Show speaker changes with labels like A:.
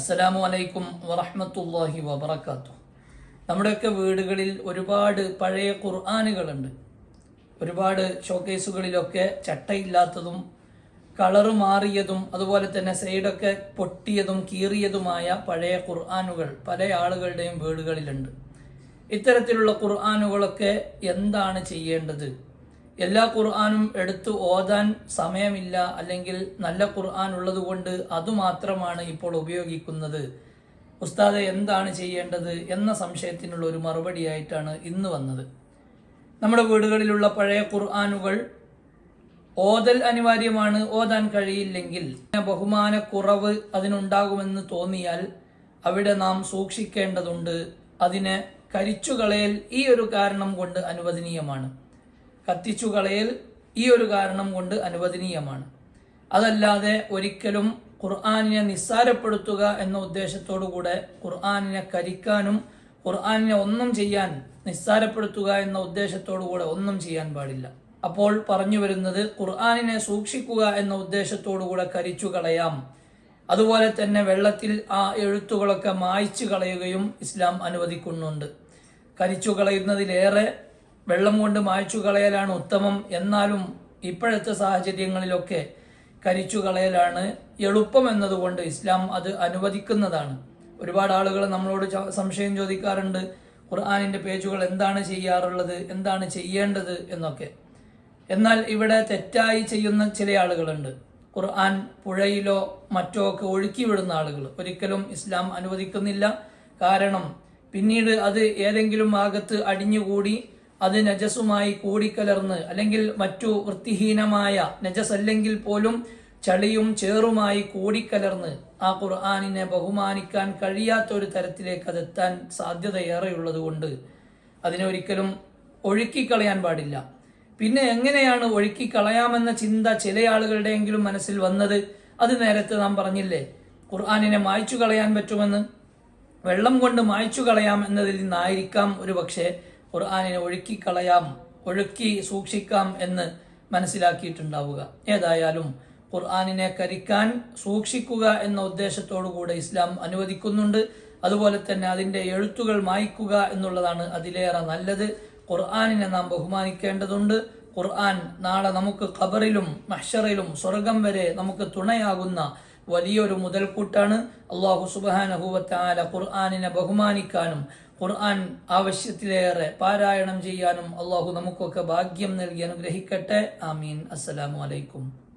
A: അസ്സലാമു അലൈക്കും വറഹ്മത്തുള്ളാഹി വബറകാതുഹു. നമ്മുടെയൊക്കെ വീടുകളിൽ ഒരുപാട് പഴയ ഖുർആനുകളുണ്ട്. ഒരുപാട് ഷോക്കേസുകളിലൊക്കെ ചട്ടയില്ലാത്തതും കളറ് മാറിയതും അതുപോലെ തന്നെ സൈഡൊക്കെ പൊട്ടിയതും കീറിയതുമായ പഴയ ഖുർആനുകൾ പല ആളുകളുടെയും വീടുകളിലുണ്ട്. ഇത്തരത്തിലുള്ള ഖുർആനുകളൊക്കെ എന്താണ് ചെയ്യേണ്ടത്? എല്ലാ ഖുർആാനും എടുത്ത് ഓതാൻ സമയമില്ല അല്ലെങ്കിൽ നല്ല ഖുർആൻ ഉള്ളതുകൊണ്ട് അതുമാത്രമാണ് ഇപ്പോൾ ഉപയോഗിക്കുന്നത്. ഉസ്താദെ എന്താണ് ചെയ്യേണ്ടത് എന്ന സംശയത്തിനുള്ള ഒരു മറുപടിയായിട്ടാണ് ഇന്ന് വന്നത്. നമ്മുടെ വീടുകളിലുള്ള പഴയ ഖുർആാനുകൾ ഓതൽ അനിവാര്യമാണ് ഓതാൻ കഴിയില്ലെങ്കിൽ ബഹുമാനക്കുറവ് അതിനുണ്ടാകുമെന്ന് തോന്നിയാൽ അവിടെ നാം സൂക്ഷിക്കേണ്ടതുണ്ട്. അതിനെ കരിച്ചുകളയൽ ഈ ഒരു കാരണം കൊണ്ട് അനുവദനീയമാണ്. കത്തിച്ചു കളയൽ ഈ ഒരു കാരണം കൊണ്ട് അനുവദനീയമാണ്. അതല്ലാതെ ഒരിക്കലും ഖുർആാനിനെ നിസ്സാരപ്പെടുത്തുക എന്ന ഉദ്ദേശത്തോടു കൂടെ ഖുർആാനിനെ കരിക്കാനും ഖുർആാനിനെ ഒന്നും ചെയ്യാൻ നിസ്സാരപ്പെടുത്തുക എന്ന ഉദ്ദേശത്തോടു കൂടെ ഒന്നും ചെയ്യാൻ പാടില്ല. അപ്പോൾ പറഞ്ഞു വരുന്നത് ഖുർആാനിനെ സൂക്ഷിക്കുക എന്ന ഉദ്ദേശത്തോടു കൂടെ കരിച്ചു കളയാം. അതുപോലെ തന്നെ വെള്ളത്തിൽ ആ എഴുത്തുകളൊക്കെ മായ്ച്ചു കളയുകയും ഇസ്ലാം അനുവദിക്കുന്നുണ്ട്. കരിച്ചു കളയുന്നതിലേറെ വെള്ളം കൊണ്ട് മായ്ച്ചു കളയലാണ് ഉത്തമം എന്നാലും ഇപ്പോഴത്തെ സാഹചര്യങ്ങളിലൊക്കെ കരിച്ചു കളയലാണ് എളുപ്പം എന്നതുകൊണ്ട് ഇസ്ലാം അത് അനുവദിക്കുന്നതാണ്. ഒരുപാട് ആളുകൾ നമ്മളോട് സംശയം ചോദിക്കാറുണ്ട് ഖുർആാനിന്റെ പേജുകൾ എന്താണ് ചെയ്യാറുള്ളത് എന്താണ് ചെയ്യേണ്ടത് എന്നൊക്കെ. എന്നാൽ ഇവിടെ തെറ്റായി ചെയ്യുന്ന ചില ആളുകളുണ്ട്. ഖുർആൻ പുഴയിലോ മറ്റോ ഒക്കെ ഒഴുക്കി വിടുന്ന ആളുകൾ ഒരിക്കലും ഇസ്ലാം അനുവദിക്കുന്നില്ല. കാരണം പിന്നീട് അത് ഏതെങ്കിലും ഭാഗത്ത് അടിഞ്ഞുകൂടി അത് നജസുമായി കൂടിക്കലർന്ന് അല്ലെങ്കിൽ മറ്റു വൃത്തിഹീനമായ നജസ് അല്ലെങ്കിൽ പോലും ചളിയും ചേറുമായി കൂടിക്കലർന്ന് ആ ഖുർആാനിനെ ബഹുമാനിക്കാൻ കഴിയാത്ത ഒരു തരത്തിലേക്ക് അതെത്താൻ സാധ്യതയേറെയുള്ളത് കൊണ്ട് അതിനെ ഒരിക്കലും ഒഴുക്കിക്കളയാൻ പാടില്ല. പിന്നെ എങ്ങനെയാണ് ഒഴുക്കിക്കളയാമെന്ന ചിന്ത ചില ആളുകളുടെയെങ്കിലും മനസ്സിൽ വന്നത്? അത് നേരത്തെ നാം പറഞ്ഞില്ലേ ഖുർആാനിനെ മായ്ച്ചു കളയാൻ പറ്റുമെന്ന്. വെള്ളം കൊണ്ട് മായ്ച്ചു കളയാം എന്നതിൽ നിന്നായിരിക്കാം ഒരു പക്ഷേ ഖുർആാനിനെ ഒഴുക്കിക്കളയാം ഒഴുക്കി സൂക്ഷിക്കാം എന്ന് മനസ്സിലാക്കിയിട്ടുണ്ടാവുക. ഏതായാലും ഖുർആാനിനെ കരിക്കാൻ സൂക്ഷിക്കുക എന്ന ഉദ്ദേശത്തോടു കൂടെ ഇസ്ലാം അനുവദിക്കുന്നുണ്ട്. അതുപോലെ തന്നെ അതിന്റെ എഴുത്തുകൾ മായ്ക്കുക എന്നുള്ളതാണ് അതിലേറെ നല്ലത്. ഖുർആാനിനെ നാം ബഹുമാനിക്കേണ്ടതുണ്ട്. ഖുർആൻ നാളെ നമുക്ക് ഖബറിലും മഹ്ഷറിലും സ്വർഗം വരെ നമുക്ക് തുണയാകുന്ന വലിയൊരു മുതൽക്കൂട്ടാണ്. അള്ളാഹു സുബാനഹുവത്താല ഖുർആാനിനെ ബഹുമാനിക്കാനും ഖുർആൻ ആവശ്യത്തിലേറെ പാരായണം ചെയ്യാനും അള്ളാഹു നമുക്കൊക്കെ ഭാഗ്യം നൽകി അനുഗ്രഹിക്കട്ടെ. ആമീൻ. അസ്സലാമു അലൈക്കും.